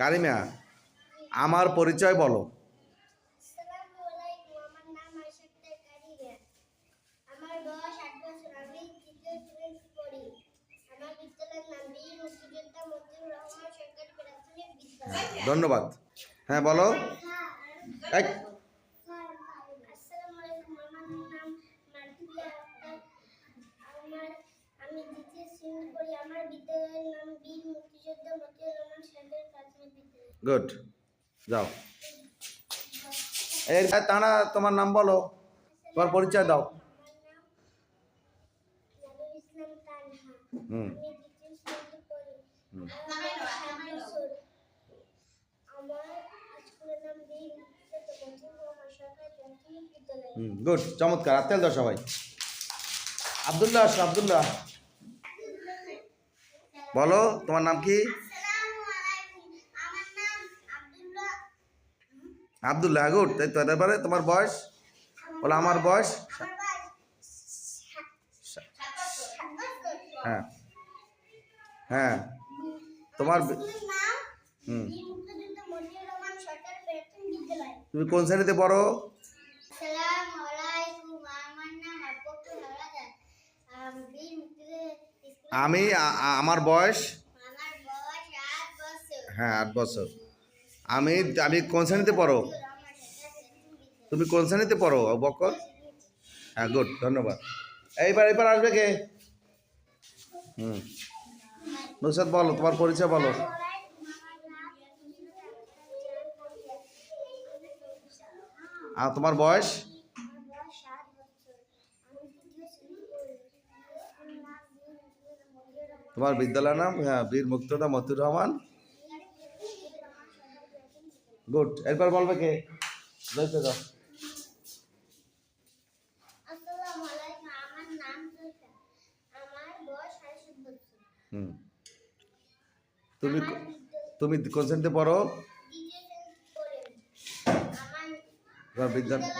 কারিমা আমার পরিচয় বলো। ধন্যবাদ। হ্যাঁ বলো। এক। আমার বিদ্যালয়ের নাম বীর মুক্তিযোদ্ধা মতিউর রহমান সরকারি প্রাথমিক বিদ্যালয় গুড যাও। এই তারা তোমার নাম বলো। তোমার পরিচয় দাও। হুম। গুড চমৎকার। হাততাল দাও সবাই। আবদুল্লাহ আবদুল্লাহ। বলো, তোমার নাম কি আসসালামু আলাইকুম আমার নাম আব্দুল্লাহ আবদুল্লাহ গুড তাই তো এবারে তোমার বয়স? বলো আমার বয়স? হ্যাঁ। হ্যাঁ। তোমার হুম। তুমি কোন শ্রেণীতে পড়ো? আমি আমার বয়স? হ্যাঁ আট বছর। আমি আমি কোন শ্রেণীতে পড়ো? তুমি কোন শ্রেণীতে পড়ো বকর? হ্যাঁ গুড ধন্যবাদ। এইবার এইবার আসবে কে? হুম। নুসরাত বলো, তোমার পরিচয় বলো। আর তোমার বয়স? তোমার বিদ্যালয়ের নাম? হ্যাঁ বীর মুক্তদা মতিউর রহমান। গুড এরপর বলবে কে? যাইতে যাও তুমি তুমি কোন শ্রেণীতে পড়ো? বিদ্যালয়।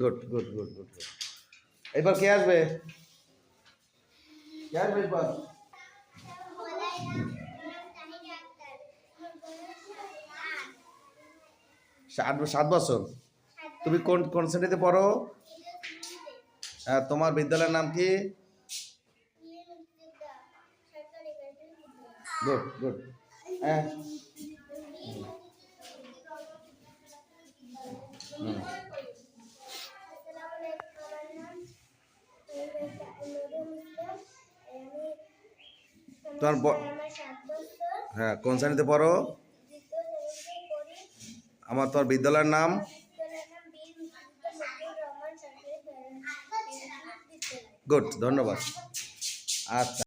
গুড গুড গুড গুড এবার কে আসবে? কে আসবে এরপর সাত সাত বছর? তুমি কোন কোন শ্রেণীতে পড়ো? হ্যাঁ তোমার বিদ্যালয়ের নাম কি? গুড গুড হ্যাঁ। তোমার হ্যাঁ কোন শ্রেণীতে পড়ো? আমার তোমার বিদ্যালয়ের নাম? গুড ধন্যবাদ। আচ্ছা।